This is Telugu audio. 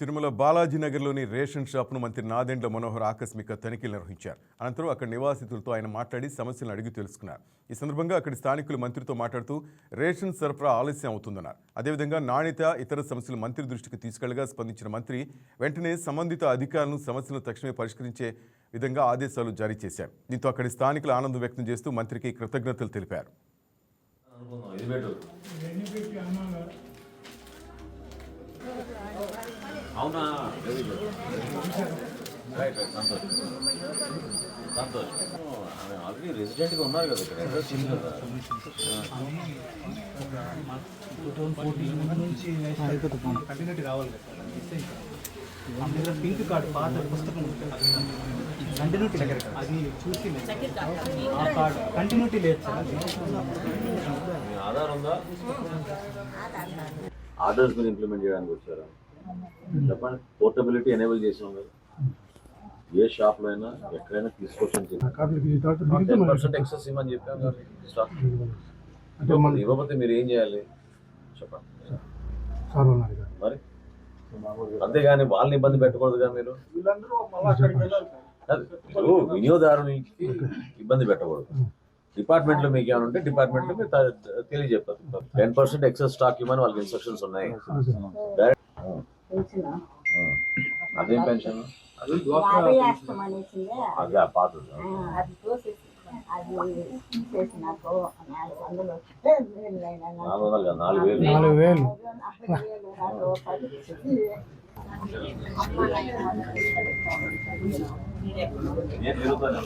తిరుమల బాలాజీ నగర్లోని రేషన్ షాప్ను మంత్రి నాదెండ్ల మనోహర్ ఆకస్మిక తనిఖీలు నిర్వహించారు. అనంతరం అక్కడి నివాసితులతో ఆయన మాట్లాడి సమస్యలను అడిగి తెలుసుకున్నారు. ఈ సందర్భంగా అక్కడి స్థానికులు మంత్రితో మాట్లాడుతూ రేషన్ సరఫరా ఆలస్యం అవుతుందన్నారు. అదేవిధంగా నాణ్యత ఇతర సమస్యలు మంత్రి దృష్టికి తీసుకెళ్ళగా స్పందించిన మంత్రి వెంటనే సంబంధిత అధికారులను సమస్యలను తక్షణమే పరిష్కరించే విధంగా ఆదేశాలు జారీ చేశారు. దీంతో అక్కడి స్థానికులు ఆనందం వ్యక్తం చేస్తూ మంత్రికి కృతజ్ఞతలు తెలిపారు. అవునా? Very good right right Santosh. Santosh. ఆమె ఆల్రెడీ రెసిడెంట్గా ఉన్నారు కదా ఇక్కడ. అడ్రస్ ఉంది కదా. కంటిన్యూటీ రావాలి కదా పింక్ కార్డు పాత పుస్తకం కంటిన్యూటీ దగ్గర అది చూసి లేదు. ఆ. కార్డు కంటిన్యూటీ లేదు సార్ ఆధార్ ఉందా? ఆర్డర్స్ ఇంప్లిమెంట్ చేయడానికి వచ్చారా? చెప్పండి. పోర్టబిలిటీ ఎనేబుల్ చేసాం కదా ఏ షాప్లో అయినా ఎక్కడైనా తీసుకోవచ్చని చెప్పి టెన్ పర్సెంట్ ఎక్సెస్ ఇవ్వమని చెప్పాం కదా స్టాక్ ఇవ్వకపోతే- ఇవ్వకపోతే మీరు ఏం చేయాలి? చెప్పండి. మరి? అంతేగాని వాళ్ళని ఇబ్బంది పెట్టకూడదుగా మీరు? వినియోగదారునికి ఇబ్బంది పెట్టకూడదు. డిపార్ట్మెంట్లో మీకు ఏమైనా ఉంటే డిపార్ట్మెంట్లో మీరు తెలియజెప్పారు. టెన్ పర్సెంట్ ఎక్సెస్ స్టాక్ ఇవ్వమని వాళ్ళకి ఇన్స్ట్రక్షన్స్ ఉన్నాయి. డైరెక్ట్ పెన్షన్ అదేం పెన్షన్ యాభై వేస్తాం అనేసిందే. అదే పాతది. అది చూసేసి అది చేసి నాకు నాలుగు వందలు వస్తే వీళ్ళైనా నాకు నాలుగు వందలు కాదు? నాలుగు వేలు. నాలుగు వేలు. నాలుగు వేలు. రెండు రూపాయలు ఇచ్చేసి అమ్మ నాయన నేను తిరుగుతాను